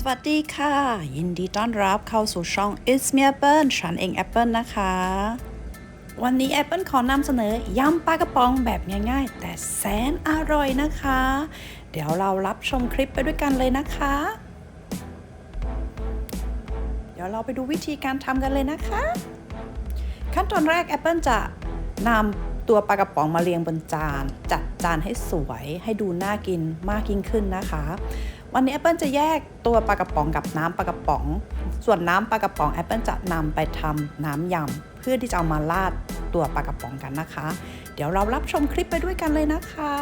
สวัสดีค่ะ ยินดีต้อนรับเข้าสู่ช่อง It's Me Apple ฉันเอง Apple นะคะ วันนี้ Apple ขอนำเสนอยำปลากระป๋องแบบง่ายๆ แต่แสนอร่อยนะคะ เดี๋ยวเรารับชมคลิปไปด้วยกันเลยนะคะ เดี๋ยวเราไปดูวิธีการทำกันเลยนะคะ ขั้นตอนแรก Apple จะนำตัวปลากระป๋องมาเรียงบนจาน จัดจานให้สวยให้ดูน่ากินมากยิ่งขึ้นนะคะ วันนี้ Apple จะแยกตัวปลากระป๋องกับน้ำปลากระป๋อง ส่วนน้ำปลากระป๋อง Apple จะนำไปทำน้ำยำเพื่อที่จะเอามาราดตัวปลากระป๋องกันนะคะ เดี๋ยวเรารับชมคลิปไปด้วยกันเลยนะคะ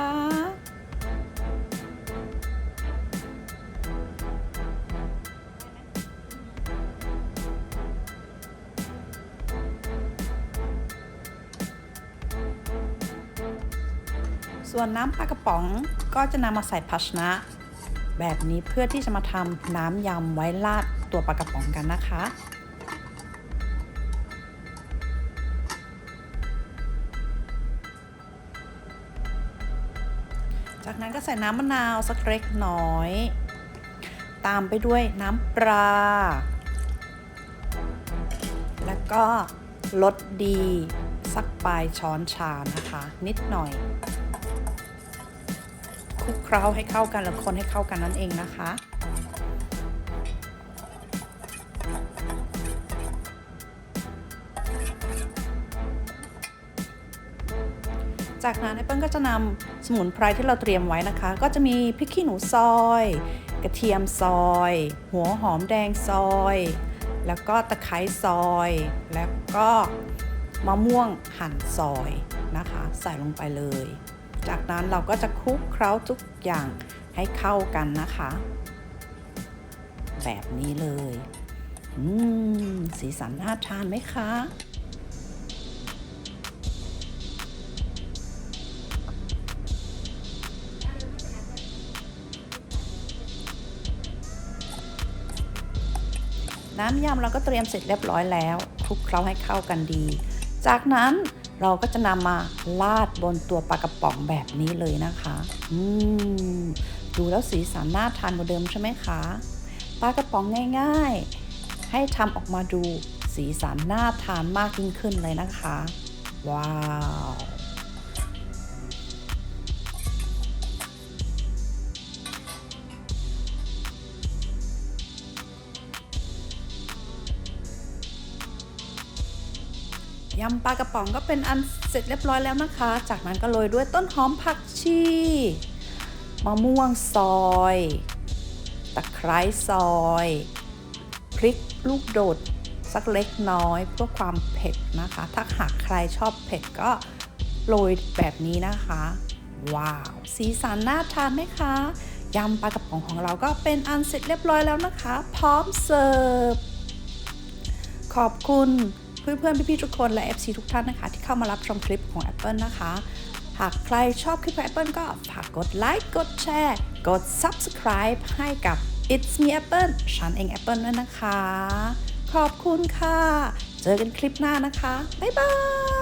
ส่วนน้ำปลากระป๋องก็จะนำมาใส่ภาชนะ แบบนี้เพื่อที่จะมาทำน้ำยำไว้ราดตัวปลากระป๋องกันนะคะ จากนั้นก็ใส่น้ำมะนาวสักเล็กน้อย ตามไปด้วยน้ำปลา แล้วก็รสดี สักปลายช้อนชานะคะ นิดหน่อย ลุกเคล้าให้เข้ากันแล้วคนให้เข้ากันนั่นเองนะคะจากนั้นแอปเปิลก็จะนำสมุนไพรที่เราเตรียมไว้นะคะ ก็จะมีพริกขี้หนูซอย กระเทียมซอย หัวหอมแดงซอย แล้วก็ตะไคร้ซอย แล้วก็มะม่วงหั่นซอยนะคะ ใส่ลงไปเลย จากนั้นเราก็จะคลุกเคล้าทุกอย่างให้เข้ากันนะคะ แบบนี้เลย อืม สีสันน่าทานไหมคะน้ำยำเราก็เตรียมเสร็จเรียบร้อยแล้วคลุกเคล้าให้เข้ากันดี จากนั้น เราก็จะนำมาลาดบนตัวปลากระป๋องแบบนี้เลยนะคะ อืม ดูแล้วสีสันน่าทานกว่าเดิมใช่ไหมคะ ปลากระป๋องง่าย ๆ ให้ทำออกมาดูสีสันน่าทานมากยิ่งขึ้นเลยนะคะ ว้าว ยำปลากระป๋องก็เป็นอันเสร็จเรียบร้อยแล้วนะคะ จากนั้นก็โรยด้วยต้นหอมผักชีมะม่วงซอย ตะไคร้ซอย พริกลูกโดดสักเล็กน้อยเพื่อความเผ็ดนะคะ ถ้าหากใครชอบเผ็ดก็โรยแบบนี้นะคะ ว้าว สีสันน่าทานไหมคะ ยำปลากระป๋องของเราก็เป็นอันเสร็จเรียบร้อยแล้วนะคะ พร้อมเสิร์ฟ ขอบคุณ เพื่อนๆ พี่ๆ ทุกคนและ FC ทุกท่านนะคะ ที่เข้ามารับชมคลิปของ Apple นะคะ หากใครชอบคลิปของ Apple ก็ฝากกดไลค์กดแชร์กด Subscribe ให้กับ It's Me Apple ฉันเอง Apple ด้วยนะคะ ขอบคุณค่ะ เจอกันคลิปหน้านะคะ บ๊ายบาย